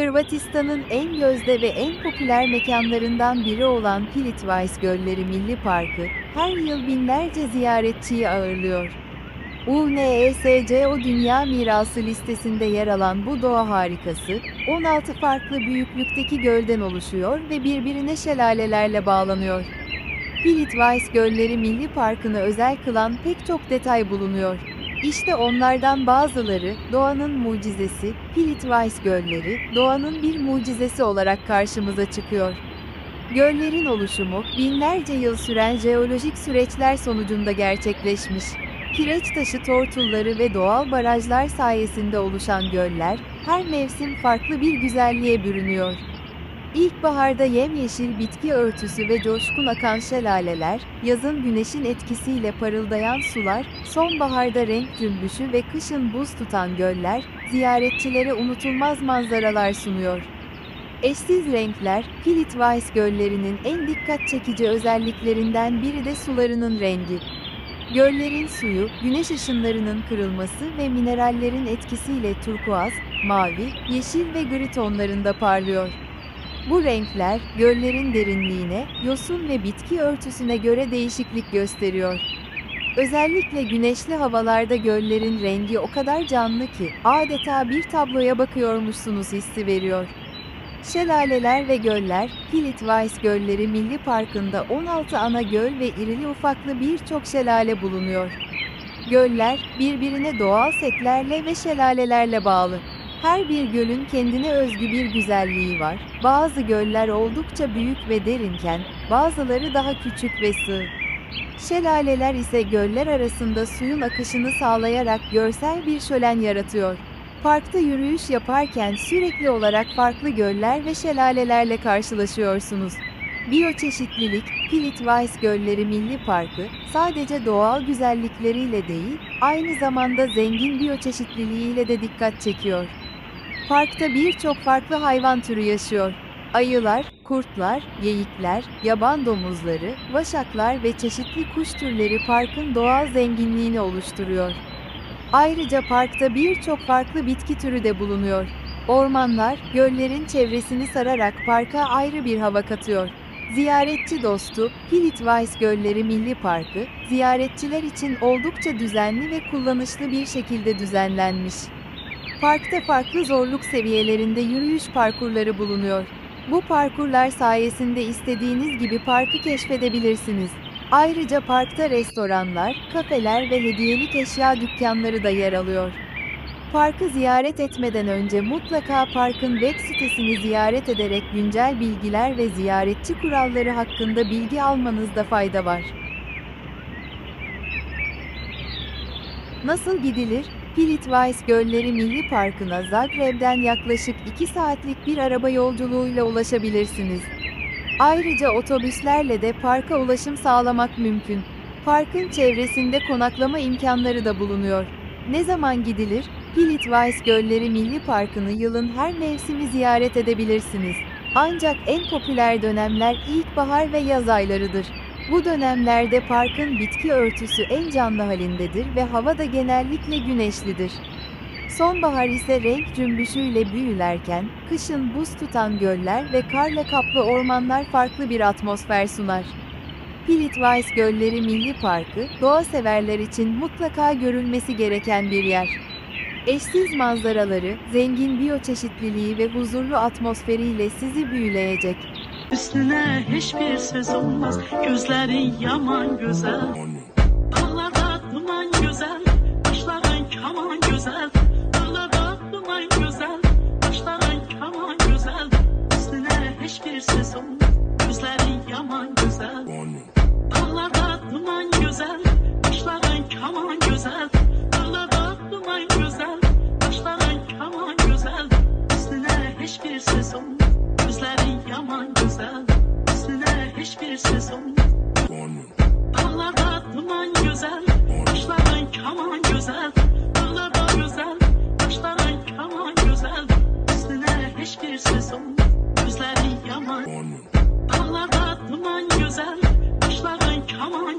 Hırvatistan'ın en gözde ve en popüler mekanlarından biri olan Plitvice Gölleri Milli Parkı, her yıl binlerce ziyaretçiyi ağırlıyor. UNESCO Dünya Mirası listesinde yer alan bu doğa harikası, 16 farklı büyüklükteki gölden oluşuyor ve birbirine şelalelerle bağlanıyor. Plitvice Gölleri Milli Parkı'nı özel kılan pek çok detay bulunuyor. İşte onlardan bazıları, doğanın mucizesi, Plitvice Gölleri, doğanın bir mucizesi olarak karşımıza çıkıyor. Göllerin oluşumu, binlerce yıl süren jeolojik süreçler sonucunda gerçekleşmiş. Kireç taşı tortulları ve doğal barajlar sayesinde oluşan göller, her mevsim farklı bir güzelliğe bürünüyor. İlkbaharda yemyeşil bitki örtüsü ve coşkun akan şelaleler, yazın güneşin etkisiyle parıldayan sular, sonbaharda renk cümbüşü ve kışın buz tutan göller, ziyaretçilere unutulmaz manzaralar sunuyor. Eşsiz renkler, Plitvice göllerinin en dikkat çekici özelliklerinden biri de sularının rengi. Göllerin suyu, güneş ışınlarının kırılması ve minerallerin etkisiyle turkuaz, mavi, yeşil ve gri tonlarında parlıyor. Bu renkler, göllerin derinliğine, yosun ve bitki örtüsüne göre değişiklik gösteriyor. Özellikle güneşli havalarda göllerin rengi o kadar canlı ki, adeta bir tabloya bakıyormuşsunuz hissi veriyor. Şelaleler ve göller, Plitvice Gölleri Milli Parkı'nda 16 ana göl ve irili ufaklı birçok şelale bulunuyor. Göller, birbirine doğal setlerle ve şelalelerle bağlı. Her bir gölün kendine özgü bir güzelliği var. Bazı göller oldukça büyük ve derinken, bazıları daha küçük ve sığ. Şelaleler ise göller arasında suyun akışını sağlayarak görsel bir şölen yaratıyor. Parkta yürüyüş yaparken sürekli olarak farklı göller ve şelalelerle karşılaşıyorsunuz. Biyoçeşitlilik, Plitvice Gölleri Milli Parkı, sadece doğal güzellikleriyle değil, aynı zamanda zengin biyoçeşitliliğiyle de dikkat çekiyor. Parkta birçok farklı hayvan türü yaşıyor. Ayılar, kurtlar, geyikler, yaban domuzları, vaşaklar ve çeşitli kuş türleri parkın doğal zenginliğini oluşturuyor. Ayrıca parkta birçok farklı bitki türü de bulunuyor. Ormanlar, göllerin çevresini sararak parka ayrı bir hava katıyor. Ziyaretçi dostu, Plitvice Gölleri Milli Parkı, ziyaretçiler için oldukça düzenli ve kullanışlı bir şekilde düzenlenmiş. Parkta farklı zorluk seviyelerinde yürüyüş parkurları bulunuyor. Bu parkurlar sayesinde istediğiniz gibi parkı keşfedebilirsiniz. Ayrıca parkta restoranlar, kafeler ve hediyelik eşya dükkanları da yer alıyor. Parkı ziyaret etmeden önce mutlaka parkın web sitesini ziyaret ederek güncel bilgiler ve ziyaretçi kuralları hakkında bilgi almanızda fayda var. Nasıl gidilir? Plitvice Gölleri Milli Parkı'na Zagreb'den yaklaşık 2 saatlik bir araba yolculuğuyla ulaşabilirsiniz. Ayrıca otobüslerle de parka ulaşım sağlamak mümkün. Parkın çevresinde konaklama imkanları da bulunuyor. Ne zaman gidilir? Plitvice Gölleri Milli Parkı'nı yılın her mevsimi ziyaret edebilirsiniz. Ancak en popüler dönemler ilkbahar ve yaz aylarıdır. Bu dönemlerde parkın bitki örtüsü en canlı halindedir ve hava da genellikle güneşlidir. Sonbahar ise renk cümbüşüyle büyülerken, kışın buz tutan göller ve karla kaplı ormanlar farklı bir atmosfer sunar. Plitvice Gölleri Milli Parkı, doğa severler için mutlaka görülmesi gereken bir yer. Eşsiz manzaraları, zengin biyoçeşitliliği ve huzurlu atmosferiyle sizi büyüleyecek. Üstüne hiçbir söz olmaz. Gözlerin yaman güzel. Dağlarda duman güzel. Başların kaman güzel. Dağlarda duman güzel. Başların kaman güzel. Üstüne hiçbir söz olmaz. Gözlerin yaman güzel. Dağlarda duman güzel. Başların kaman güzel. Dağlarda duman güzel. Başların kaman güzel. Üstüne hiçbir söz olmaz her sezon. Güzel Başların kaman güzel. Dağlarda güzel Başların kaman güzel. Üstüne hiçbir sezon Gözleri yaman. Dağlarda duman güzel Başların kaman